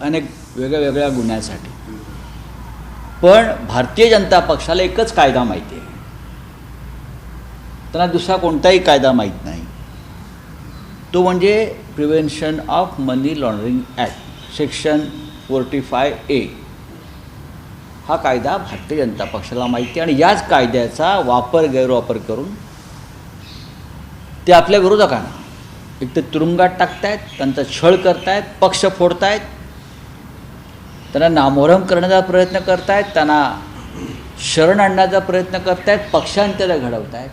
अनेक वेगळ्या वेगळ्या गुन्ह्यासाठी. पण भारतीय जनता पक्षाला एकच कायदा माहिती आहे. त्यांना दुसरा कोणताही कायदा माहीत नाही. तो म्हणजे prevention of money laundering act section forty five A. हा कायदा भारतीय जनता पक्षाला माहिती आहे आणि याच कायद्याचा वापर गैरवापर करून ते आपल्या विरोधकांना. एक तर तुरुंगात टाकतायत त्यांचा छळ करतायत पक्ष फोडतायत त्यांना नामोहरम करण्याचा प्रयत्न करतायत त्यांना शरण आणण्याचा प्रयत्न करतायत पक्षांतर घडवत आहेत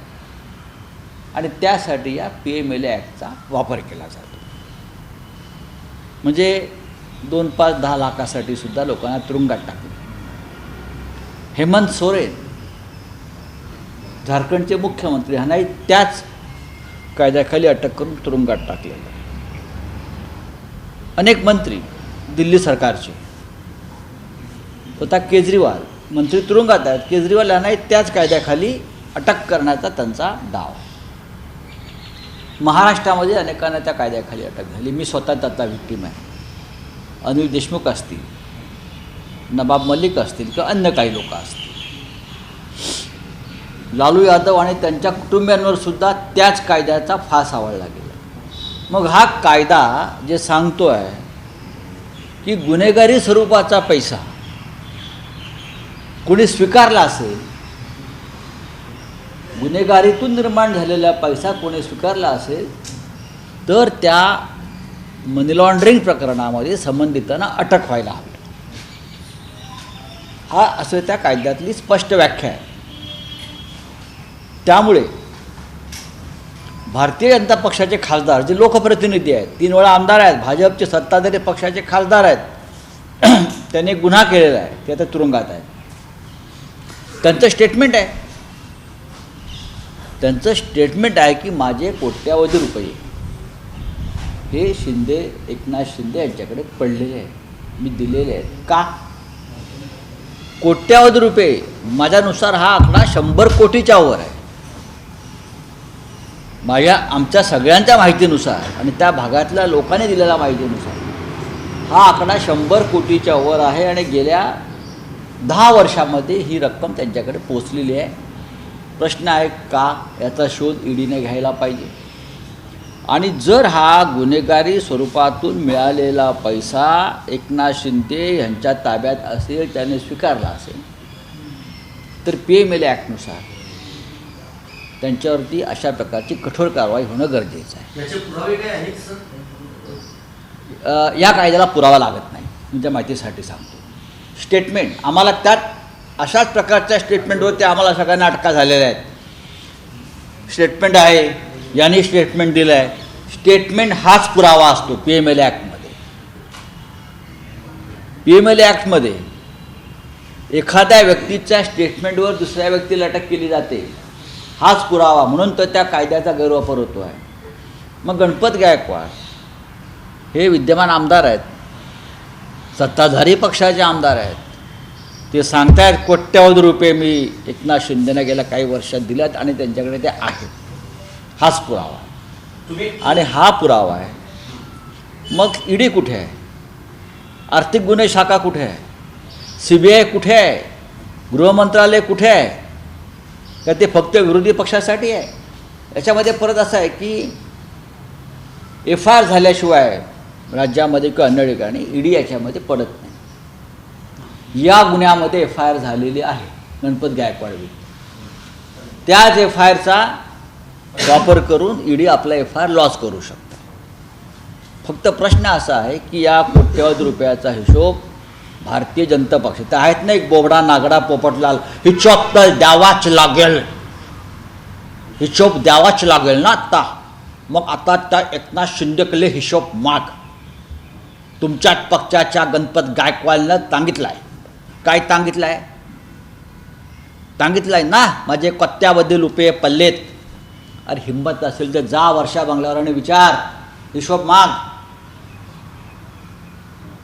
आणि त्यासाठी या पी एम एल ॲक्टचा वापर केला जातो. म्हणजे दोन पाच दहा लाखासाठी सुद्धा लोकांना तुरुंगात टाकले. हेमंत सोरेन झारखंडचे मुख्यमंत्री ह्यांनाही त्याच कायद्याखाली अटक करून तुरुंगात टाकलेलं. अनेक मंत्री दिल्ली सरकारचे. स्वतः केजरीवाल. मंत्री तुरुंगात आहेत. केजरीवाल यांनाही त्याच कायद्याखाली अटक करण्याचा त्यांचा डाव. महाराष्ट्रामध्ये अनेकांना त्या कायद्याखाली अटक झाली. मी स्वतः त्याचा विक्टीम आहे. अनिल देशमुख असतील नवाब मलिक असतील किंवा अन्य काही लोक असतील. लालू यादव आणि त्यांच्या कुटुंबियांवर सुद्धा त्याच कायद्याचा फास आवडला गेला. मग हा कायदा जे सांगतो आहे की गुन्हेगारी स्वरूपाचा पैसा कोणी स्वीकारला असेल गुन्हेगारीतून निर्माण झालेला पैसा कोणी स्वीकारला असेल तर त्या मनी लॉन्ड्रिंग प्रकरणामध्ये संबंधितांना अटक व्हायला हवी. हा असं त्या कायद्यातली स्पष्ट व्याख्या आहे. त्यामुळे भारतीय जनता पक्षाचे खासदार जे लोकप्रतिनिधी आहेत तीन वेळा आमदार आहेत भाजपचे सत्ताधारी पक्षाचे खासदार आहेत त्यांनी गुन्हा केलेला आहे ते आता तुरुंगात आहेत. त्यांचं स्टेटमेंट आहे. त्यांचं स्टेटमेंट आहे की माझे कोट्यावधी रुपये हे शिंदे एकनाथ शिंदे यांच्याकडे पडलेले आहेत. मी दिलेले आहेत. का? कोट्यावधी रुपये माझ्यानुसार हा आकडा शंभर कोटीच्या वर आहे. माझ्या आमच्या सगळ्यांच्या माहितीनुसार आणि त्या भागातल्या लोकांनी दिलेल्या माहितीनुसार हा आकडा शंभर कोटीच्या वर आहे आणि गेल्या दहा वर्षामध्ये ही रक्कम त्यांच्याकडे पोचलेली आहे. प्रश्न आहे का याचा शोध ईडीने घ्यायला पाहिजे? आणि जर हा गुन्हेगारी स्वरूपातून मिळालेला पैसा एकनाथ शिंदे यांच्या ताब्यात असेल त्याने स्वीकारला असेल तर पी एम एल ॲक्टनुसार त्यांच्यावरती अशा प्रकारची कठोर कारवाई होणं गरजेचं आहे. या कायद्याला पुरावा लागत नाही. तुमच्या माहितीसाठी सांगतो. स्टेटमेंट. आम्हाला त्यात अशाच प्रकारच्या स्टेटमेंटवरती आम्हाला सगळ्यांना अटका झालेल्या आहेत. स्टेटमेंट आहे यांनी स्टेटमेंट दिलं आहे स्टेटमेंट हाच पुरावा असतो पी एम एल ॲक्टमध्ये. पी एम एल ॲक्टमध्ये एखाद्या व्यक्तीच्या स्टेटमेंटवर दुसऱ्या व्यक्तीला अटक केली जाते. हाच पुरावा म्हणून तर त्या कायद्याचा गैरवापर होतो आहे मग गणपत गायकवाड हे विद्यमान आमदार आहेत. सत्ताधारी पक्षाचे आमदार आहेत. ते सांगतायत कोट्यावधी रुपये मी एकनाथ शिंदेने गेल्या काही वर्षात दिल्यात आणि त्यांच्याकडे ते आहेत. हाच पुरावा. आणि हा पुरावा आहे. मग ईडी कुठे आहे? आर्थिक गुन्हे शाखा कुठे आहे? सी बी आय कुठे आहे? गृहमंत्रालय कुठे आहे? का ते फक्त विरोधी पक्षासाठी आहे? याच्यामध्ये परत असं आहे की एफ आय आर झाल्याशिवाय राज्यामध्ये किंवा अन्य ठिकाणी ईडी याच्यामध्ये पडत नाही. या गुन्ह्यामध्ये एफ आय आर झालेली आहे गणपत गायकवाड विरुद्ध. त्याच एफ आय आरचा वापर करून ईडी आपला एफ आय आर लॉस करू शकतो. फक्त प्रश्न असा आहे की या कोट्यवधी रुपयाचा हिशोब भारतीय जनता पक्ष तर आहेत ना एक बोबडा नागडा पोपटलाल हिशोब तर द्यावाच लागेल. हिशोब द्यावाच लागेल ना आत्ता मग आता त्या एकनाथ शिंदेकडे हिशोब माग. तुमच्याच पक्षाच्या गणपत गायकवाडनं सांगितलं आहे काय सांगितलं आहे सांगितलं आहे ना माझे कोट्यावधी रुपये पल्लेत अरे हिंमत असेल तर जा वर्षा बंगल्यावर आणि विचार. हिशोब माग.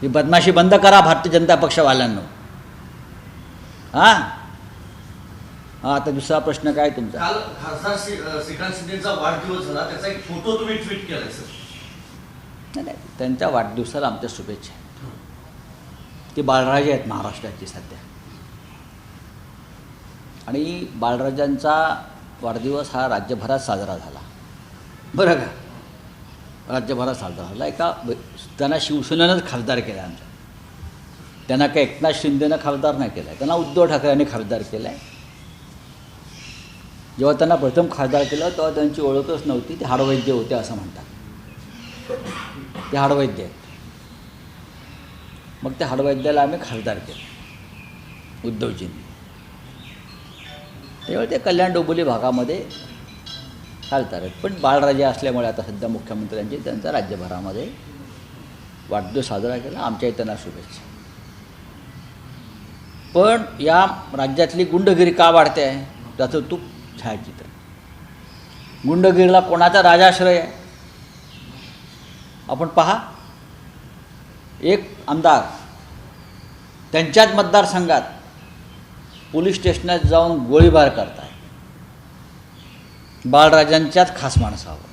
ही बदमाशी बंद करा भारतीय जनता पक्षवाल्यांनो. हां? हां आता दुसरा प्रश्न काय तुमचा? काल खासदार श्रीकांत शिंदेचा वाढदिवस झाला त्याचा एक फोटो तुम्ही ट्विट केलाय सर. नाही. त्यांच्या वाढदिवसाला आमच्या शुभेच्छा ते बाळराजे आहेत महाराष्ट्राची सध्या. आणि बाळराजांचा वाढदिवस हा राज्यभरात साजरा झाला. बरं का? राज्यभरात साजरा झाला. एका त्यांना शिवसेनेनंच खासदार केला आमच्या. त्यांना काही एकनाथ शिंदेनं खासदार नाही केला आहे त्यांना उद्धव ठाकरे यांनी खासदार केला आहे जेव्हा त्यांना प्रथम खासदार केलं तेव्हा त्यांची ओळखच नव्हती ते हाडवैद्य होते असं म्हणतात. ते हाडवैद्य आहेत. मग त्या हाडवैद्याला आम्ही खासदार केलं उद्धवजींनी. त्यामुळे ते कल्याण डोंबोली भागामध्ये चालतात. आहेत पण बाळराजे असल्यामुळे आता सध्या मुख्यमंत्र्यांची त्यांचा राज्यभरामध्ये वाढदिवस साजरा केला. आमच्या त्यांना शुभेच्छा. पण या राज्यातली गुंडगिरी का वाढते आहे? त्याचं तू छायाचित्र. गुंडगिरीला कोणाचा राजाश्रय आहे? आपण पहा. एक आमदार त्यांच्याच मतदारसंघात पोलीस स्टेशनात जाऊन गोळीबार करताय. बाळराजांच्याच खास माणसावर.